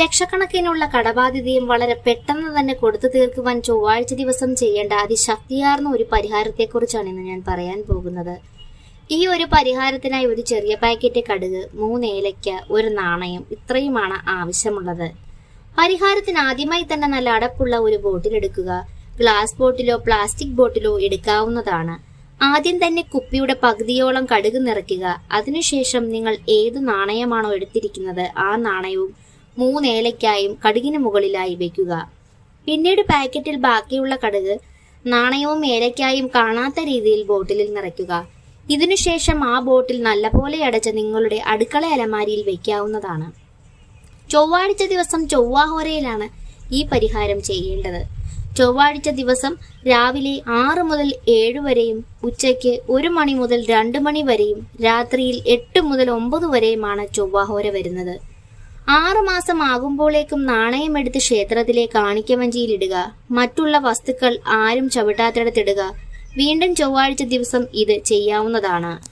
ലക്ഷക്കണക്കിനുള്ള കടബാധ്യതയും വളരെ പെട്ടെന്ന് തന്നെ കൊടുത്തു തീർക്കുവാൻ ചൊവ്വാഴ്ച ദിവസം ചെയ്യേണ്ട അതിശക്തിയാർന്ന ഒരു പരിഹാരത്തെക്കുറിച്ചാണ് ഇന്ന് ഞാൻ പറയാൻ പോകുന്നത്. ഈ ഒരു പരിഹാരത്തിനായി ഒരു ചെറിയ പാക്കറ്റ് കടുക് മൂന്ന് ഏലയ്ക്ക ഒരു നാണയം ഇത്രയുമാണ് ആവശ്യമുള്ളത്. പരിഹാരത്തിന് ആദ്യമായി തന്നെ നല്ല അടപ്പുള്ള ഒരു ബോട്ടിൽ എടുക്കുക. ഗ്ലാസ് ബോട്ടിലോ പ്ലാസ്റ്റിക് ബോട്ടിലോ എടുക്കാവുന്നതാണ്. ആദ്യം തന്നെ കുപ്പിയുടെ പകുതിയോളം കടുക് നിറയ്ക്കുക. അതിനുശേഷം നിങ്ങൾ ഏത് നാണയമാണോ എടുത്തിരിക്കുന്നത് ആ നാണയവും മൂന്ന് ഏലയ്ക്കായും കടുകിന് മുകളിലായി വെക്കുക. പിന്നീട് പാക്കറ്റിൽ ബാക്കിയുള്ള കടുക് നാണയവും ഏലയ്ക്കായും കാണാത്ത രീതിയിൽ ബോട്ടിലിൽ നിറയ്ക്കുക. ഇതിനുശേഷം ആ ബോട്ടിൽ നല്ലപോലെ അടച്ച് നിങ്ങളുടെ അടുക്കള അലമാരിയിൽ വെക്കാവുന്നതാണ്. ചൊവ്വാഴ്ച ദിവസം ചൊവ്വാഹോരയിലാണ് ഈ പരിഹാരം ചെയ്യേണ്ടത്. ചൊവ്വാഴ്ച ദിവസം രാവിലെ ആറ് മുതൽ ഏഴ് വരെയും ഉച്ചയ്ക്ക് ഒരു മണി മുതൽ രണ്ട് മണി വരെയും രാത്രിയിൽ എട്ട് മുതൽ ഒമ്പത് വരെയുമാണ് ചൊവ്വാഹോര വരുന്നത്. ആറ് മാസം ആകുമ്പോഴേക്കും നാണയമെടുത്ത് ക്ഷേത്രത്തിലെ കാണിക്കവഞ്ചിയിലിടുക മറ്റുള്ള വസ്തുക്കൾ ആരും ചവിട്ടാത്തിടത്തിടുക. വീണ്ടും ചൊവ്വാഴ്ച ദിവസം ഇത് ചെയ്യാവുന്നതാണ്.